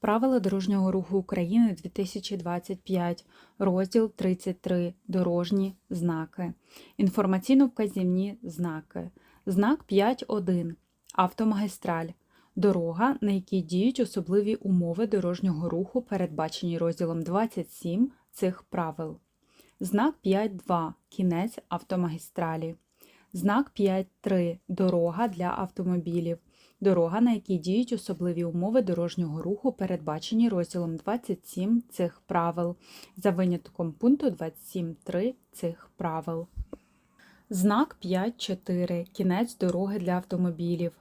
Правила дорожнього руху України 2025, розділ 33. Дорожні знаки. Інформаційно-вказівні знаки. Знак 5.1. Автомагістраль. Дорога, на якій діють особливі умови дорожнього руху, передбачені розділом 27 цих правил. Знак 5.2. Кінець автомагістралі. Знак 5.3. Дорога для автомобілів. Дорога, на якій діють особливі умови дорожнього руху, передбачені розділом 27 цих правил, за винятком пункту 27.3 цих правил. Знак 5.4. Кінець дороги для автомобілів.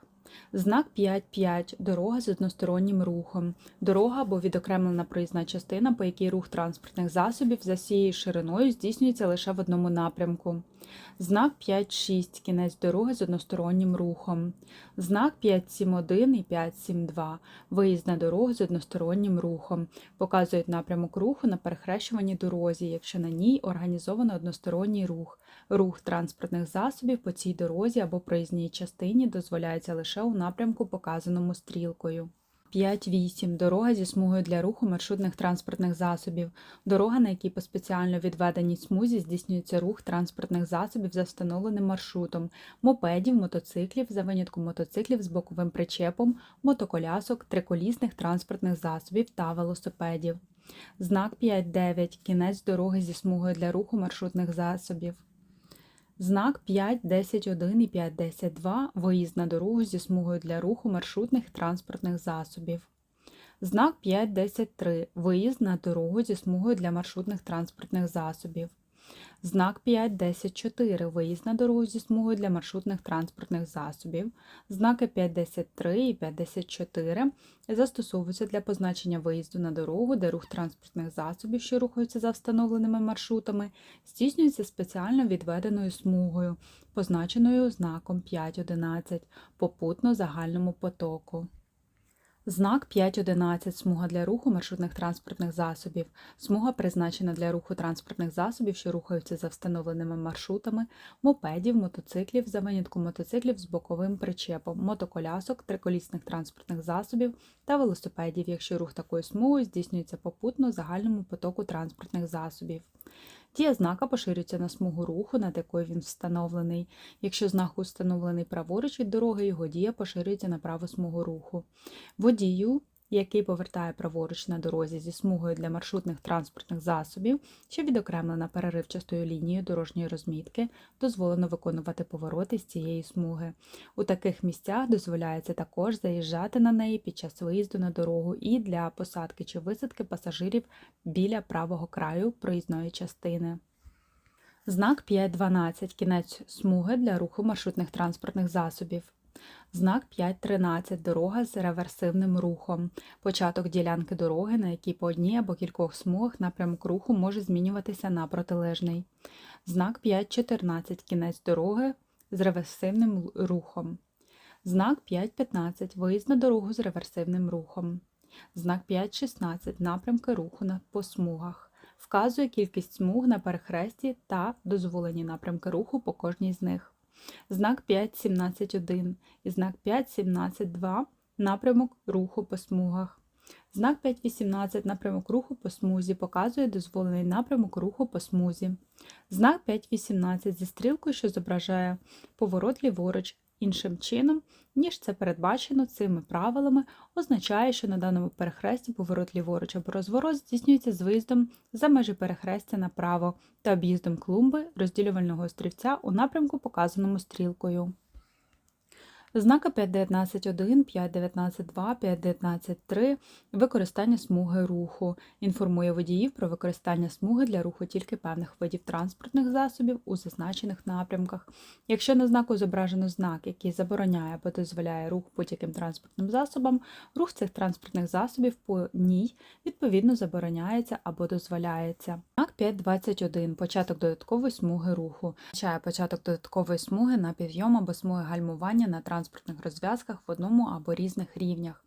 Знак 5.5. Дорога з одностороннім рухом. Дорога або відокремлена проїзна частина, по якій рух транспортних засобів за всією шириною здійснюється лише в одному напрямку. Знак 5.6. Кінець дороги з одностороннім рухом. Знак 5.7.1 і 5.7.2. Виїзд на дорогу з одностороннім рухом. Показують напрямок руху на перехрещуваній дорозі, якщо на ній організовано односторонній рух. Рух транспортних засобів по цій дорозі або проїзній частині дозволяється лише у напрямку, показаному стрілкою. 5.8. Дорога зі смугою для руху маршрутних транспортних засобів. Дорога, на якій по спеціально відведеній смузі здійснюється рух транспортних засобів за встановленим маршрутом, мопедів, мотоциклів, за винятком мотоциклів з боковим причепом, мотоколясок, триколісних транспортних засобів та велосипедів. Знак 5.9. Кінець дороги зі смугою для руху маршрутних засобів. Знак 5.10.1 і 5.10.2 Виїзд на дорогу зі смугою для руху маршрутних транспортних засобів. Знак 5.10.3 Виїзд на дорогу зі смугою для маршрутних транспортних засобів. Знак 5.10.4 Виїзд на дорогу зі смугою для маршрутних транспортних засобів. Знаки 5.10.3 і 5.10.4 застосовуються для позначення виїзду на дорогу, де рух транспортних засобів, що рухаються за встановленими маршрутами, здійснюється спеціально відведеною смугою, позначеною знаком 5.11 попутно загальному потоку. Знак 5.11. Смуга для руху маршрутних транспортних засобів. Смуга призначена для руху транспортних засобів, що рухаються за встановленими маршрутами, мопедів, мотоциклів, за винятком мотоциклів з боковим причепом, мотоколясок, триколісних транспортних засобів та велосипедів, якщо рух такою смугою здійснюється попутно загальному потоку транспортних засобів. Дія знака поширюється на смугу руху, над якою він встановлений. Якщо знак установлений праворуч від дороги, його дія поширюється на праву смугу руху. Водію, який повертає праворуч на дорозі зі смугою для маршрутних транспортних засобів, що відокремлена переривчастою лінією дорожньої розмітки, дозволено виконувати повороти з цієї смуги. У таких місцях дозволяється також заїжджати на неї під час виїзду на дорогу і для посадки чи висадки пасажирів біля правого краю проїзної частини. Знак 5.12. Кінець смуги для руху маршрутних транспортних засобів. Знак 5.13. Дорога з реверсивним рухом. Початок ділянки дороги, на якій по одній або кількох смугах напрямок руху може змінюватися на протилежний. Знак 5.14. Кінець дороги з реверсивним рухом. Знак 5.15. Виїзд на дорогу з реверсивним рухом. Знак 5.16. Напрямки руху по смугах. Вказує кількість смуг на перехресті та дозволені напрямки руху по кожній з них знак 5.17.1 і знак 5.17.2 напрямок руху по смугах. Знак 5.18 напрямок руху по смузі показує дозволений напрямок руху по смузі. Знак 5.18 зі стрілкою, що зображає поворот ліворуч іншим чином, ніж це передбачено цими правилами, означає, що на даному перехресті поворот ліворуч або розворот здійснюється з виїздом за межі перехрестя направо та об'їздом клумби розділювального острівця у напрямку, показаному стрілкою. Знака 5.19.1, 5.19.2, 5.19.3 використання смуги руху. Інформує водіїв про використання смуги для руху тільки певних видів транспортних засобів у зазначених напрямках. Якщо на знаку зображено знак, який забороняє або дозволяє рух будь-яким транспортним засобам, рух цих транспортних засобів по ній відповідно забороняється або дозволяється. Знак 5.21. Початок додаткової смуги руху. Означає початок додаткової смуги на підйом або смуги гальмування на транспортних транспортних розв'язках в одному або різних рівнях.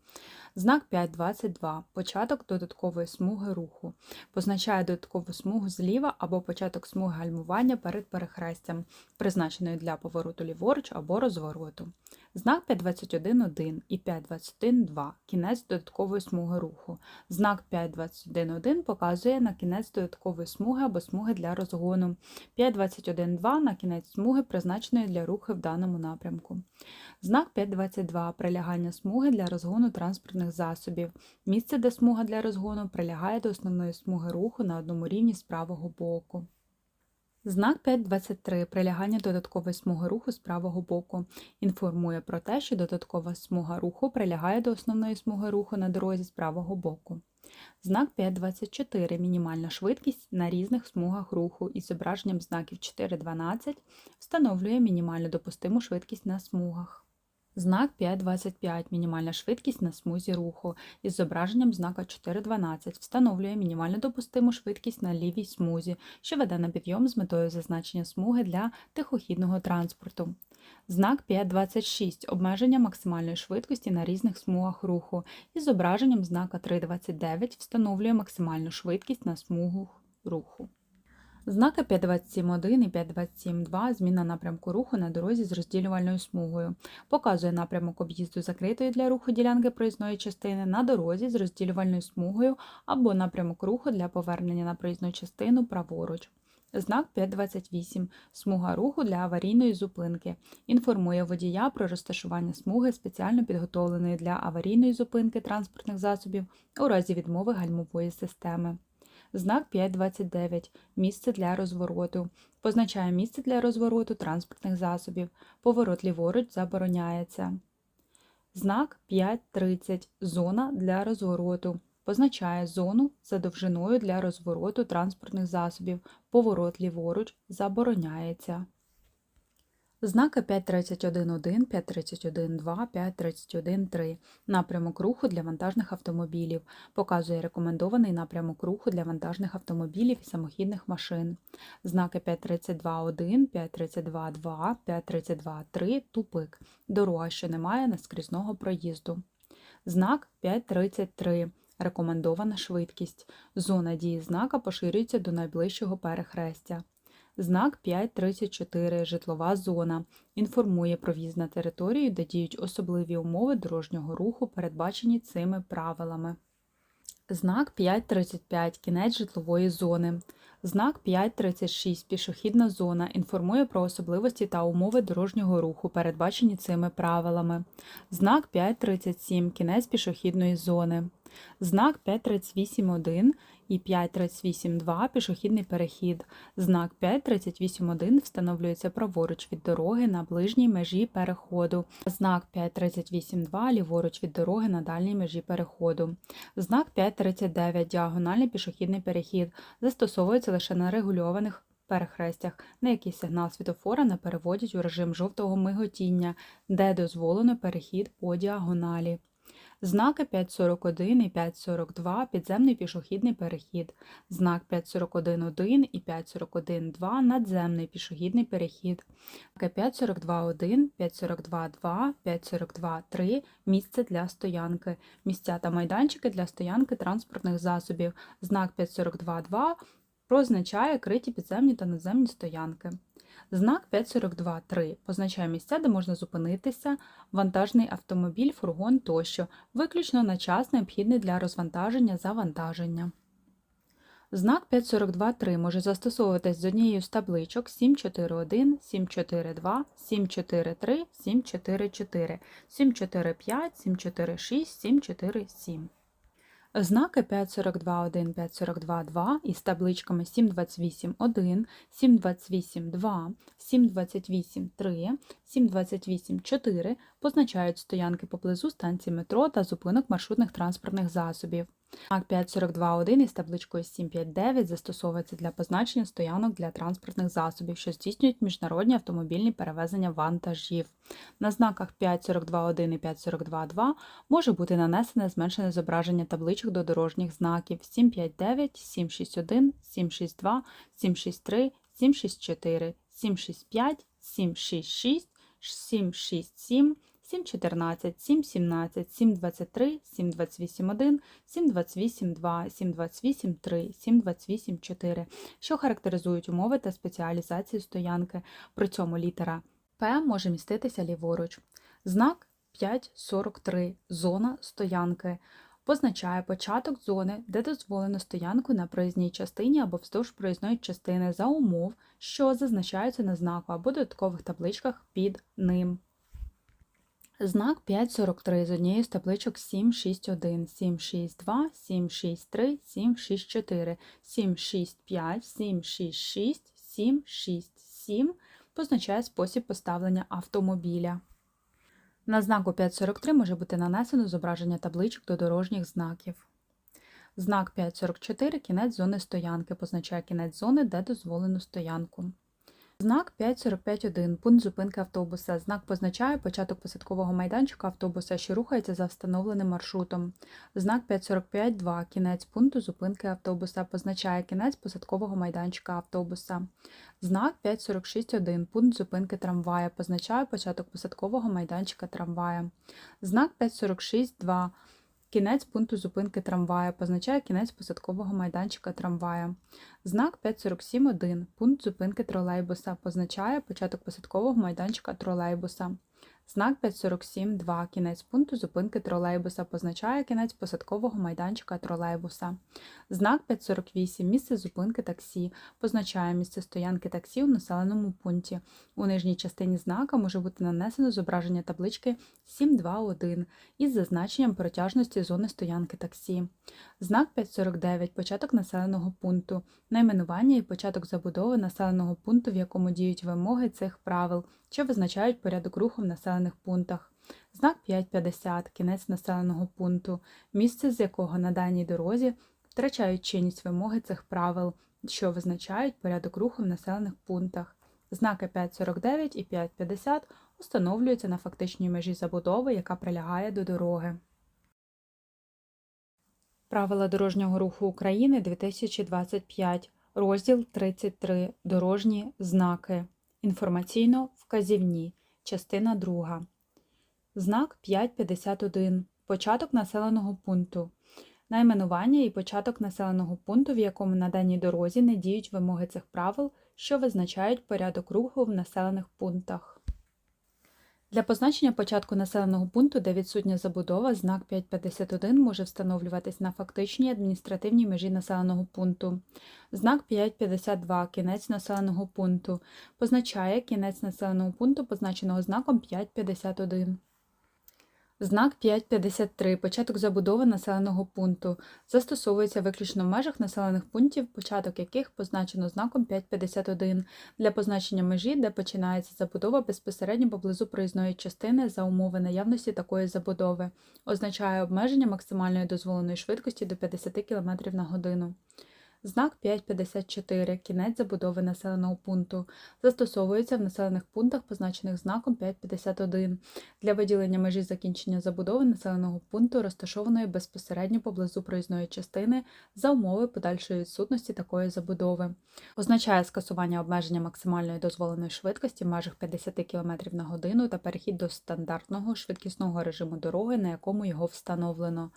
Знак 5.22. Початок додаткової смуги руху. Позначає додаткову смугу зліва або початок смуги гальмування перед перехрестям, призначеної для повороту ліворуч або розвороту. Знак 521.1 і 521.2 – кінець додаткової смуги руху. Знак 521.1 показує на кінець додаткової смуги або смуги для розгону. 521.2 на кінець смуги, призначеної для руху в даному напрямку. Знак 522 прилягання смуги для розгону транспортних засобів. Місце, де смуга для розгону прилягає до основної смуги руху на одному рівні з правого боку. Знак 523 прилягання додаткової смуги руху з правого боку інформує про те, що додаткова смуга руху прилягає до основної смуги руху на дорозі з правого боку. Знак 524 мінімальна швидкість на різних смугах руху із зображенням знаків 4.12 встановлює мінімальну допустиму швидкість на смугах. Знак 5.25 мінімальна швидкість на смузі руху із зображенням знака 4.12 встановлює мінімальну допустиму швидкість на лівій смузі, що веде на підйом з метою зазначення смуги для тихохідного транспорту. Знак 5.26 обмеження максимальної швидкості на різних смугах руху із зображенням знака 3.29 встановлює максимальну швидкість на смугу руху. Знаки 527.1 і 527.2 зміна напрямку руху на дорозі з розділювальною смугою. Показує напрямок об'їзду закритої для руху ділянки проїзної частини на дорозі з розділювальною смугою або напрямок руху для повернення на проїзну частину праворуч. Знак 528. Смуга руху для аварійної зупинки. Інформує водія про розташування смуги спеціально підготовленої для аварійної зупинки транспортних засобів у разі відмови гальмової системи. Знак 529. Місце для розвороту. Позначає місце для розвороту транспортних засобів. Поворот ліворуч забороняється. Знак 530. Зона для розвороту. Позначає зону за довжиною для розвороту транспортних засобів. Поворот ліворуч забороняється. Знаки 531.1, 531.2, 531.3. Напрямок руху для вантажних автомобілів. Показує рекомендований напрямок руху для вантажних автомобілів і самохідних машин. Знаки 532.1, 532.2, 532.3. Тупик. Дорога, що не має наскрізного проїзду. Знак 533. Рекомендована швидкість. Зона дії знака поширюється до найближчого перехрестя. Знак 534 Житлова зона інформує про в'їзд на територію, де діють особливі умови дорожнього руху, передбачені цими правилами. Знак 535 Кінець житлової зони. Знак 536 Пішохідна зона інформує про особливості та умови дорожнього руху, передбачені цими правилами. Знак 537 Кінець пішохідної зони. Знак 538.1 і 538.2 пішохідний перехід. Знак 538.1 встановлюється праворуч від дороги на ближній межі переходу. Знак 538.2 ліворуч від дороги на дальній межі переходу. Знак 539 діагональний пішохідний перехід застосовується лише на регульованих перехрестях, на який сигнал світофора не переводять у режим жовтого миготіння, де дозволено перехід по діагоналі. Знаки 541 і 542 підземний пішохідний перехід. Знак 541.1 і 541.2 надземний пішохідний перехід. Знаки 542.1, 542.2, 542.3 місце для стоянки. Місця та майданчики для стоянки транспортних засобів. Знак 542.2 позначає криті підземні та надземні стоянки. Знак 542.3 позначає місця, де можна зупинитися, вантажний автомобіль, фургон тощо, виключно на час необхідний для розвантаження завантаження. Знак 542.3 може застосовуватись з однією з табличок 741, 742, 743, 744, 745, 746, 747. Знаки 542.1, 542.2 із табличками 728.1, 728.2, 728.3, 728.4 позначають стоянки поблизу станції метро та зупинок маршрутних транспортних засобів. Знак 542.1 із табличкою 759 застосовується для позначення стоянок для транспортних засобів, що здійснюють міжнародні автомобільні перевезення вантажів. На знаках 542.1 і 542.2 може бути нанесене зменшене зображення табличок до дорожніх знаків 759, 761, 762, 763, 764, 765, 766, 767, 714, 717, 723, 728.1, 728.2, 728.3, 728.4, що характеризують умови та спеціалізацію стоянки. При цьому літера П може міститися ліворуч. Знак 5.43 зона стоянки позначає початок зони, де дозволено стоянку на проїзній частині або вздовж проїзної частини за умов, що зазначаються на знаку або додаткових табличках під ним. Знак 543 з однієї з табличок 761, 762, 763, 764, 765, 766, 767 позначає спосіб поставлення автомобіля. На знаку 543 може бути нанесено зображення табличок до дорожніх знаків. Знак 544 кінець зони стоянки позначає кінець зони, де дозволено стоянку. Знак 545.1 пункт зупинки автобуса. Знак позначає початок посадкового майданчика автобуса, що рухається за встановленим маршрутом. Знак 545.2 кінець пункту зупинки автобуса позначає кінець посадкового майданчика автобуса. Знак 546.1 пункт зупинки трамвая позначає початок посадкового майданчика трамвая. Знак 546.2 Кінець пункту зупинки трамвая позначає кінець посадкового майданчика трамвая. Знак 547.1 пункт зупинки тролейбуса позначає початок посадкового майданчика тролейбуса. Знак 547.2 кінець пункту зупинки тролейбуса позначає кінець посадкового майданчика тролейбуса. Знак 548 місце зупинки таксі позначає місце стоянки таксі у населеному пункті. У нижній частині знака може бути нанесено зображення таблички 721 із зазначенням протяжності зони стоянки таксі. Знак 549 початок населеного пункту, найменування і початок забудови населеного пункту, в якому діють вимоги цих правил, що визначають порядок руху в населених пунктах. Знак 550 кінець населеного пункту, місце з якого на даній дорозі втрачають чинність вимоги цих правил, що визначають порядок руху в населених пунктах. Знаки 549 і 550 установлюються на фактичній межі забудови, яка прилягає до дороги. Правила дорожнього руху України 2025, розділ 33. Дорожні знаки. Інформаційно-вказівні. Частина 2. Знак 551. Початок населеного пункту. Найменування і початок населеного пункту, в якому на даній дорозі не діють вимоги цих правил, що визначають порядок руху в населених пунктах. Для позначення початку населеного пункту, де відсутня забудова, знак 551 може встановлюватись на фактичній адміністративній межі населеного пункту. Знак 552 кінець населеного пункту позначає кінець населеного пункту, позначеного знаком 551. Знак 553. Початок забудови населеного пункту. Застосовується виключно в межах населених пунктів, початок яких позначено знаком 551 для позначення межі, де починається забудова безпосередньо поблизу проїзної частини за умови наявності такої забудови. Означає обмеження максимальної дозволеної швидкості до 50 км на годину. Знак 554. Кінець забудови населеного пункту. Застосовується в населених пунктах, позначених знаком 551 для виділення межі закінчення забудови населеного пункту, розташованої безпосередньо поблизу проїзної частини за умови подальшої відсутності такої забудови. Означає скасування обмеження максимальної дозволеної швидкості в межах 50 км на годину та перехід до стандартного швидкісного режиму дороги, на якому його встановлено.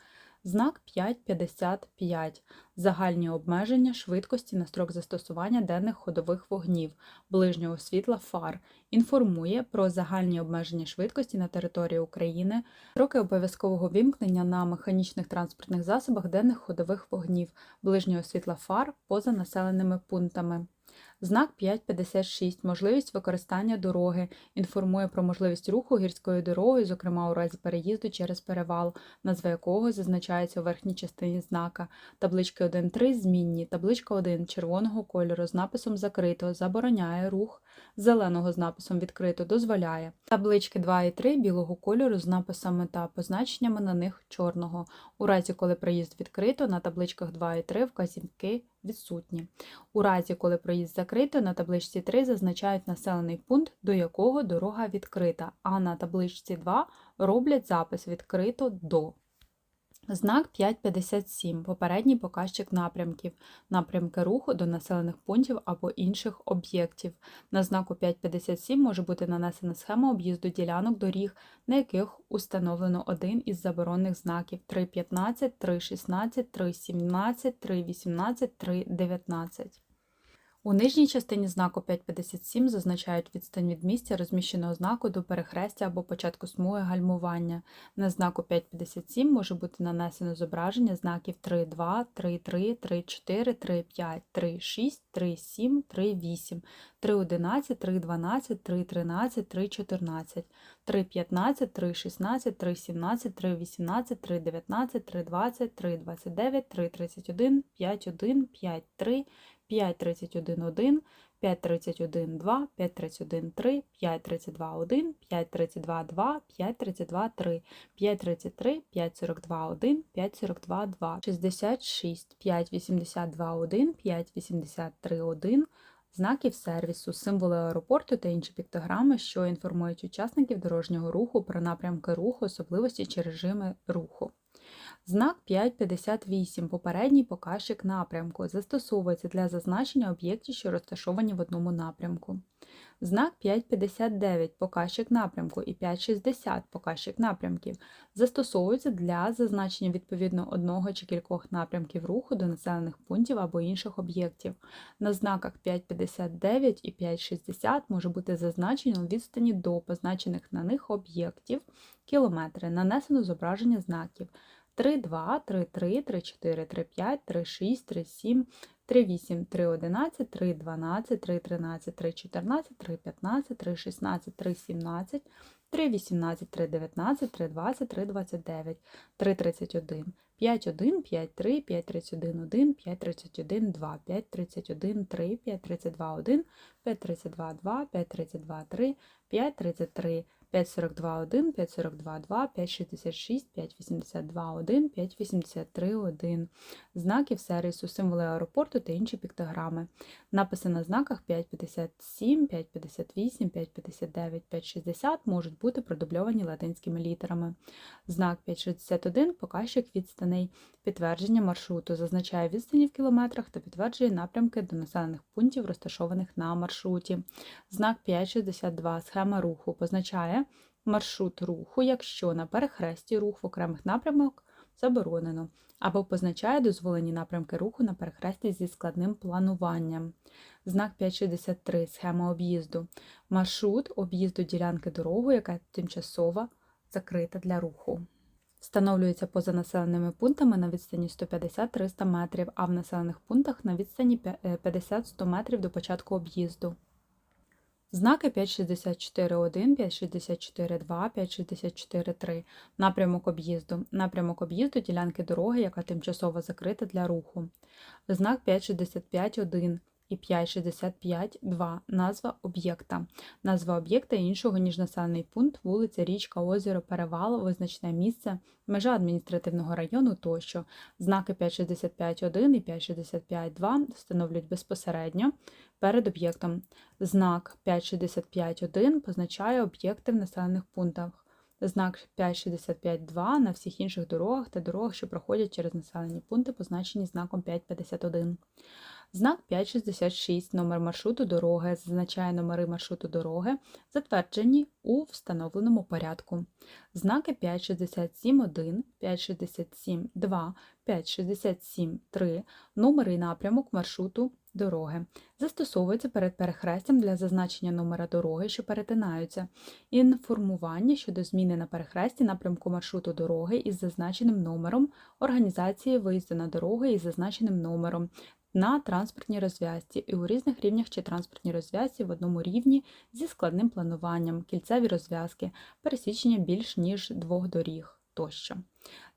Знак 5.55. Загальні обмеження швидкості на строк застосування денних ходових вогнів, ближнього світла фар. Інформує про загальні обмеження швидкості на території України, строки обов'язкового вімкнення на механічних транспортних засобах денних ходових вогнів, ближнього світла фар поза населеними пунктами. Знак 5.56. Можливість використання дороги. Інформує про можливість руху гірською дорогою, зокрема у разі переїзду через перевал, назва якого зазначається у верхній частині знака. Таблички 1.3 змінні. Табличка 1 червоного кольору з написом Закрито забороняє рух, зеленого з написом Відкрито дозволяє. Таблички 2 і 3 білого кольору з написами та позначеннями на них чорного. У разі, коли проїзд відкрито, на табличках 2 і 3 вказівки відсутні. У разі, коли проїзд закрито, на табличці 3 зазначають населений пункт, до якого дорога відкрита, а на табличці 2 роблять запис відкрито до. Знак 557. Попередній показчик напрямків, напрямки руху до населених пунктів або інших об'єктів. На знаку 557 може бути нанесена схема об'їзду ділянок доріг, на яких установлено один із заборонних знаків 3.15, 3.16, 3.17, 3.18, 3.19. У нижній частині знаку 557 зазначають відстань від місця розміщеного знаку до перехрестя або початку смуги гальмування. На знаку 557 може бути нанесено зображення знаків 3.2, 3.3, 3.4, 3.5, 3.6, 3.7, 3.8, 3.11, 3.12, 3.13, 3.14, 3.15, 3.16, 3.17, 3.18, 3.19, 3.20, 3.29, 3.31, 5.1, 5.3, 5.31.1, 5.31.2, 5.31.3, 5.32.1, 5.32.2, 5.32.3, 5.33, 5.42.1, 5.42.2, 66, 5.82.1, 5.83.1, знаків сервісу, символи аеропорту та інші піктограми, що інформують учасників дорожнього руху про напрямки руху, особливості чи режими руху. Знак 558 попередній показчик напрямку застосовується для зазначення об'єктів, що розташовані в одному напрямку. Знак 559 показчик напрямку і 560 показчик напрямків застосовуються для зазначення відповідно одного чи кількох напрямків руху до населених пунктів або інших об'єктів. На знаках 559 і 560 може бути зазначено відстані до позначених на них об'єктів кілометри, нанесено зображення знаків 3,2, 3,3, 3,4, 3,5, 3,6, 3,7, 3,8, 3,11, 3,12, 3,13, 3,14, 3,15, 3,16, 3,17, 3,18, 3,19, 3,20, 3,29, 3,31, 5,1, 5,3, 5,31,1, 5,31,2, 5,31,3, 5,32,1, 5,32,2, 5,32,3, 5,33, 542.1, 542.2, 566, 582.1, 583.1, знаків сервісу, символи аеропорту та інші піктограми. Написи на знаках 557, 558, 559, 560 можуть бути продубльовані латинськими літерами. Знак 561 показчик відстаней, підтвердження маршруту, зазначає відстані в кілометрах та підтверджує напрямки до населених пунктів, розташованих на маршруті. Знак 562 схема руху позначає маршрут руху, якщо на перехресті рух в окремих напрямок заборонено, або позначає дозволені напрямки руху на перехресті зі складним плануванням. Знак 563 схема об'їзду. Маршрут об'їзду ділянки дороги, яка тимчасово закрита для руху. Встановлюється поза населеними пунктами на відстані 150-300 метрів, а в населених пунктах на відстані 50-100 метрів до початку об'їзду. Знаки 564.1, 564.2, 564.3. Напрямок об'їзду. Напрямок об'їзду ділянки дороги, яка тимчасово закрита для руху. Знак 565.1 і 565.2. Назва об'єкта. Назва об'єкта іншого, ніж населений пункт, вулиця, річка, озеро, перевал, визначне місце, межа адміністративного району тощо. Знаки 565.1 і 565.2 встановлюють безпосередньо перед об'єктом. Знак 565.1 позначає об'єкти в населених пунктах. Знак 565.2 на всіх інших дорогах та дорогах, що проходять через населені пункти, позначені знаком 551. Знак 566, номер маршруту дороги, зазначає номери маршруту дороги, затверджені у встановленому порядку. Знаки 567.1, 567.2, 567.3, номери і напрямок маршруту дороги. Застосовуються перед перехрестям для зазначення номера дороги, що перетинаються, інформування щодо зміни на перехресті напрямку маршруту дороги із зазначеним номером, організації виїзду на дороги із зазначеним номером, на транспортній розв'язці і у різних рівнях чи транспортній розв'язці в одному рівні зі складним плануванням, кільцеві розв'язки, пересічення більш ніж двох доріг тощо.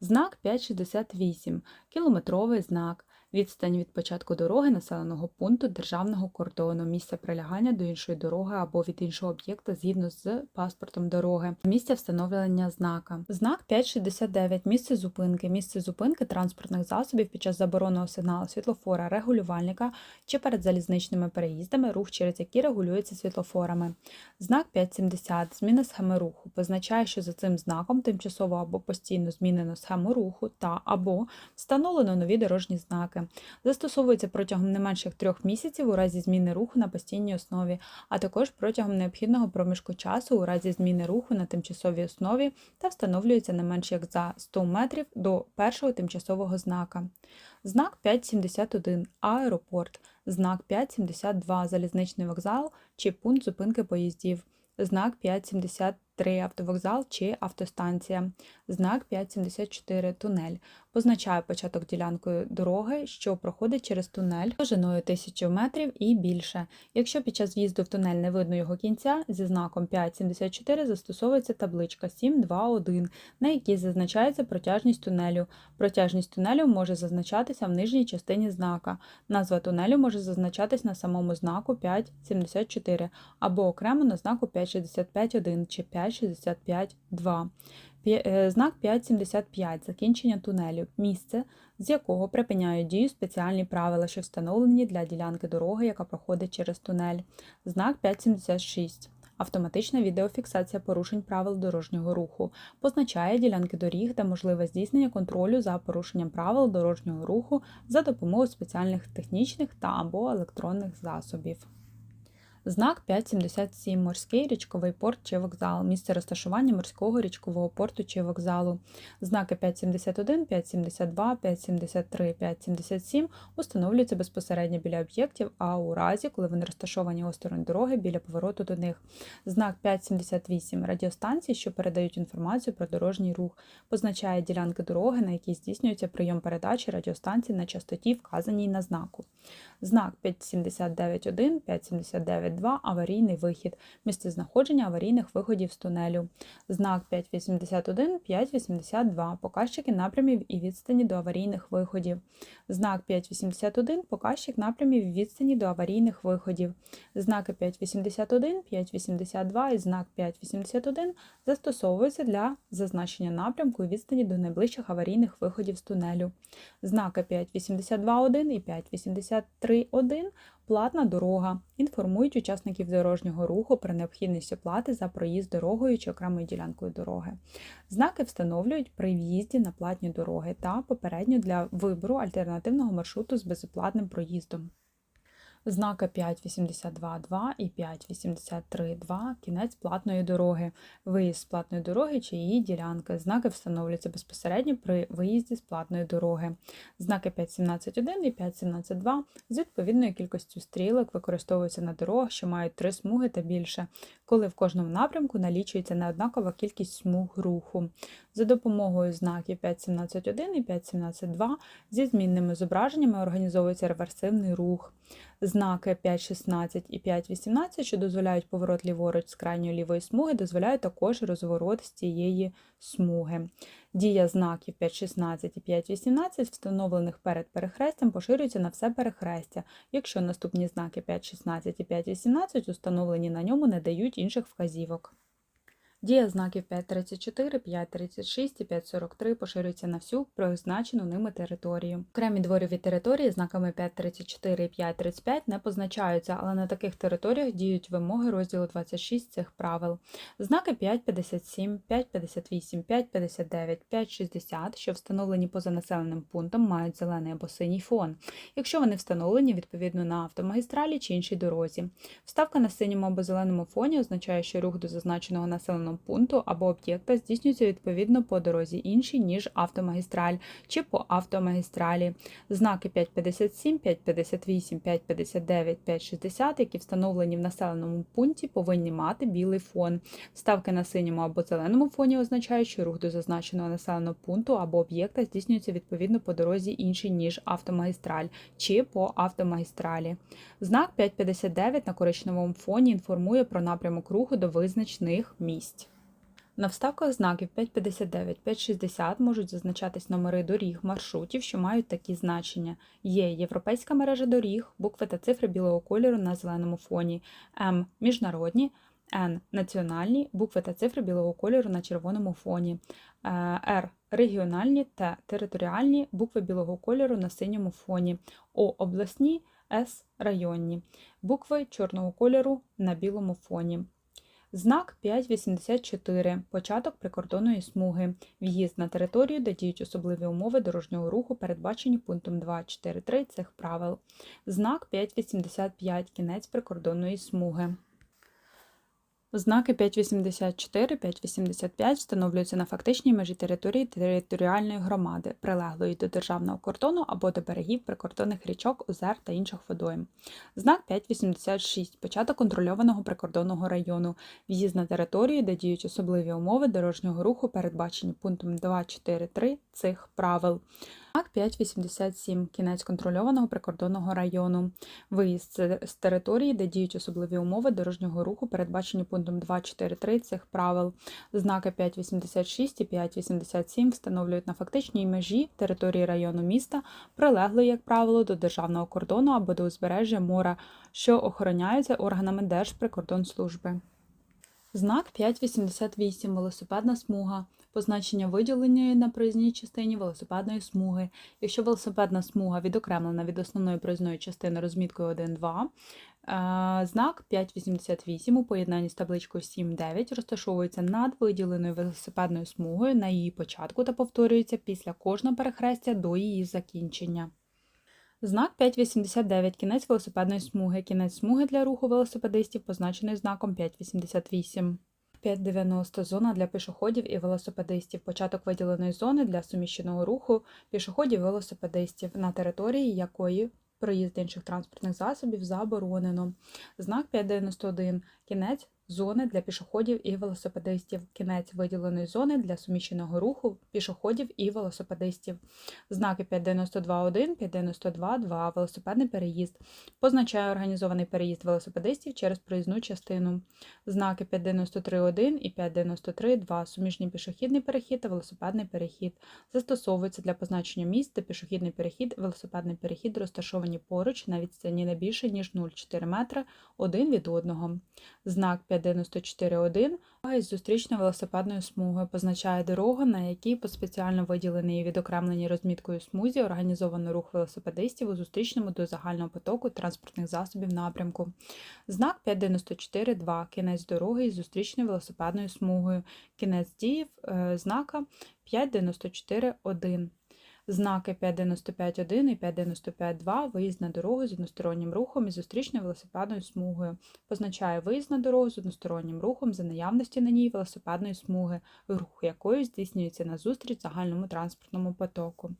Знак 568 кілометровий знак. Відстань від початку дороги населеного пункту державного кордону, місця прилягання до іншої дороги або від іншого об'єкта згідно з паспортом дороги, місця встановлення знака. Знак 569. Місце зупинки. Місце зупинки транспортних засобів під час забороненого сигналу світлофора, регулювальника чи перед залізничними переїздами, рух через які регулюється світлофорами. Знак 570. Зміна схеми руху. Позначає, що за цим знаком тимчасово або постійно змінено схему руху та або встановлено нові дорожні знаки знаки. Застосовується протягом не менше трьох місяців у разі зміни руху на постійній основі, а також протягом необхідного проміжку часу у разі зміни руху на тимчасовій основі та встановлюється не менше як за 100 метрів до першого тимчасового знака. Знак 571 аеропорт, знак 572 залізничний вокзал чи пункт зупинки поїздів, знак 573 автовокзал чи автостанція, знак 574 тунель. Позначає початок ділянкою дороги, що проходить через тунель довжиною 1000 метрів і більше. Якщо під час в'їзду в тунель не видно його кінця, зі знаком 574 застосовується табличка 721, на якій зазначається протяжність тунелю. Протяжність тунелю може зазначатися в нижній частині знака. Назва тунелю може зазначатись на самому знаку 574 або окремо на знаку 565.1 чи 565.2. Е, Знак 575 закінчення тунелю місце, з якого припиняють дію спеціальні правила, що встановлені для ділянки дороги, яка проходить через тунель. Знак 576 Автоматична відеофіксація порушень правил дорожнього руху позначає ділянки доріг, де можливе здійснення контролю за порушенням правил дорожнього руху за допомогою спеціальних технічних та або електронних засобів. Знак 577 морський річковий порт чи вокзал, місце розташування морського річкового порту чи вокзалу. Знаки 571, 572, 573, 577 установлюються безпосередньо біля об'єктів, а у разі, коли вони розташовані осторонь дороги біля повороту до них. Знак 578 радіостанції, що передають інформацію про дорожній рух, позначає ділянки дороги, на якій здійснюється прийом передачі радіостанцій на частоті, вказаній на знаку. Знак 579.1, 579.2 аварійний вихід, місцезнаходження аварійних виходів з тунелю. Знак 581, 582 показчики напрямів і відстані до аварійних виходів. Знак 581 показчик напрямів і відстані до аварійних виходів. Знаки 581, 582 і знак 581 застосовуються для зазначення напрямку і відстані до найближчих аварійних виходів з тунелю. Знаки 582.1 і 583.1 платна дорога інформують учасників дорожнього руху про необхідність оплати за проїзд дорогою чи окремою ділянкою дороги. Знаки встановлюють при в'їзді на платні дороги та попередньо для вибору альтернативного маршруту з безоплатним проїздом. Знаки 5.82.2 і 5.83.2 кінець платної дороги, виїзд з платної дороги чи її ділянки. Знаки встановлюються безпосередньо при виїзді з платної дороги. Знаки 5.17.1 і 5.17.2 з відповідною кількістю стрілок використовуються на дорогах, що мають три смуги та більше, коли в кожному напрямку налічується неоднакова кількість смуг руху. За допомогою знаків 5.17.1 і 5.17.2 зі змінними зображеннями організовується реверсивний рух. Знаки 5.16 і 5.18, що дозволяють поворот ліворуч з крайньої лівої смуги, дозволяють також розворот з цієї смуги. Дія знаків 5.16 і 5.18, встановлених перед перехрестям, поширюється на все перехрестя, якщо наступні знаки 5.16 і 5.18 установлені на ньому не дають інших вказівок. Дія знаків 5.34, 5.36 і 5.43 поширюється на всю призначену ними територію. Окремі дворові території знаками 5.34 і 5.35 не позначаються, але на таких територіях діють вимоги розділу 26 цих правил. Знаки 5.57, 5.58, 5.59, 5.60, що встановлені поза населеним пунктом, мають зелений або синій фон, якщо вони встановлені відповідно на автомагістралі чи іншій дорозі. Вставка на синьому або зеленому фоні означає, що рух до зазначеного населеного пункту або об'єкта здійснюється відповідно по дорозі іншій, ніж автомагістраль чи по автомагістралі. Знаки 557, 558, 559, 560, які встановлені в населеному пункті, повинні мати білий фон. Вставки на синьому або зеленому фоні означають, що рух до зазначеного населеного пункту або об'єкта здійснюється відповідно по дорозі іншій, ніж автомагістраль чи по автомагістралі. Знак 559 на коричневому фоні інформує про напрямок руху до визначених місць. На вставках знаків 559, 560 можуть зазначатись номери доріг, маршрутів, що мають такі значення. Є європейська мережа доріг, букви та цифри білого кольору на зеленому фоні, М міжнародні, Н національні, букви та цифри білого кольору на червоному фоні, Е, Р регіональні Т територіальні, букви білого кольору на синьому фоні, О обласні, С районні, букви чорного кольору на білому фоні. Знак 584. Початок прикордонної смуги. В'їзд на територію, де діють особливі умови дорожнього руху, передбачені пунктом 2.4.3 цих правил. Знак 585. Кінець прикордонної смуги. Знаки 584, 585 встановлюються на фактичній межі території територіальної громади, прилеглої до державного кордону або до берегів прикордонних річок, озер та інших водойм. Знак 586 початок контрольованого прикордонного району, в'їзд на територію, де діють особливі умови дорожнього руху, передбачені пунктом 2.4.3 цих правил. Знак 587 кінець контрольованого прикордонного району. Виїзд з- території, де діють особливі умови дорожнього руху, передбачені пунктом 2.4.3 цих правил. Знаки 586 і 587 встановлюють на фактичній межі території району міста, прилеглої, як правило, до державного кордону або до узбережжя моря, що охороняються органами Держприкордонслужби. Знак 588 велосипедна смуга. Позначення виділеної на проїзній частині велосипедної смуги. Якщо велосипедна смуга відокремлена від основної проїзної частини розміткою 1-2, е, знак 588 у поєднанні з табличкою 7-9 розташовується над виділеною велосипедною смугою на її початку та повторюється після кожного перехрестя до її закінчення. Знак 589 кінець велосипедної смуги. Кінець смуги для руху велосипедистів позначений знаком 588. 590 зона для пішоходів і велосипедистів. Початок виділеної зони для суміщеного руху пішоходів і велосипедистів, на території якої проїзд інших транспортних засобів заборонено. Знак 591 кінець зони для пішоходів і велосипедистів. Кінець виділеної зони для суміщеного руху пішоходів і велосипедистів. Знаки 592.1, 592.2 велосипедний переїзд. Позначає організований переїзд велосипедистів через проїзну частину. Знаки 593.1 і 593.2 суміжний пішохідний перехід та велосипедний перехід. Застосовуються для позначення місць, де пішохідний перехід, велосипедний перехід розташовані поруч на відстані не більше, ніж 0,4 метра один від одного. Знак 594.1 із зустрічною велосипедною смугою позначає дорогу, на якій по спеціально виділеній і відокремленій розміткою смузі організовано рух велосипедистів у зустрічному до загального потоку транспортних засобів напрямку. Знак 594.2 кінець дороги із зустрічною велосипедною смугою. Кінець дії е, знака 594.1. Знаки 595.1 і 595.2 виїзд на дорогу з одностороннім рухом і зустрічною велосипедною смугою. Позначає виїзд на дорогу з одностороннім рухом за наявності на ній велосипедної смуги, рух якої здійснюється назустріч загальному транспортному потоку.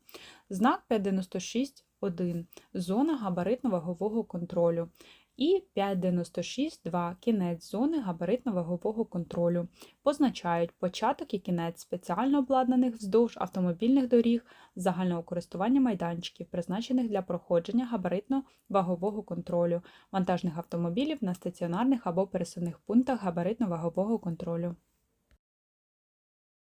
Знак 596.1 зона габаритно-вагового контролю. І 596.2 кінець зони габаритно-вагового контролю позначають початок і кінець спеціально обладнаних вздовж автомобільних доріг загального користування майданчиків, призначених для проходження габаритно-вагового контролю вантажних автомобілів на стаціонарних або пересувних пунктах габаритно-вагового контролю.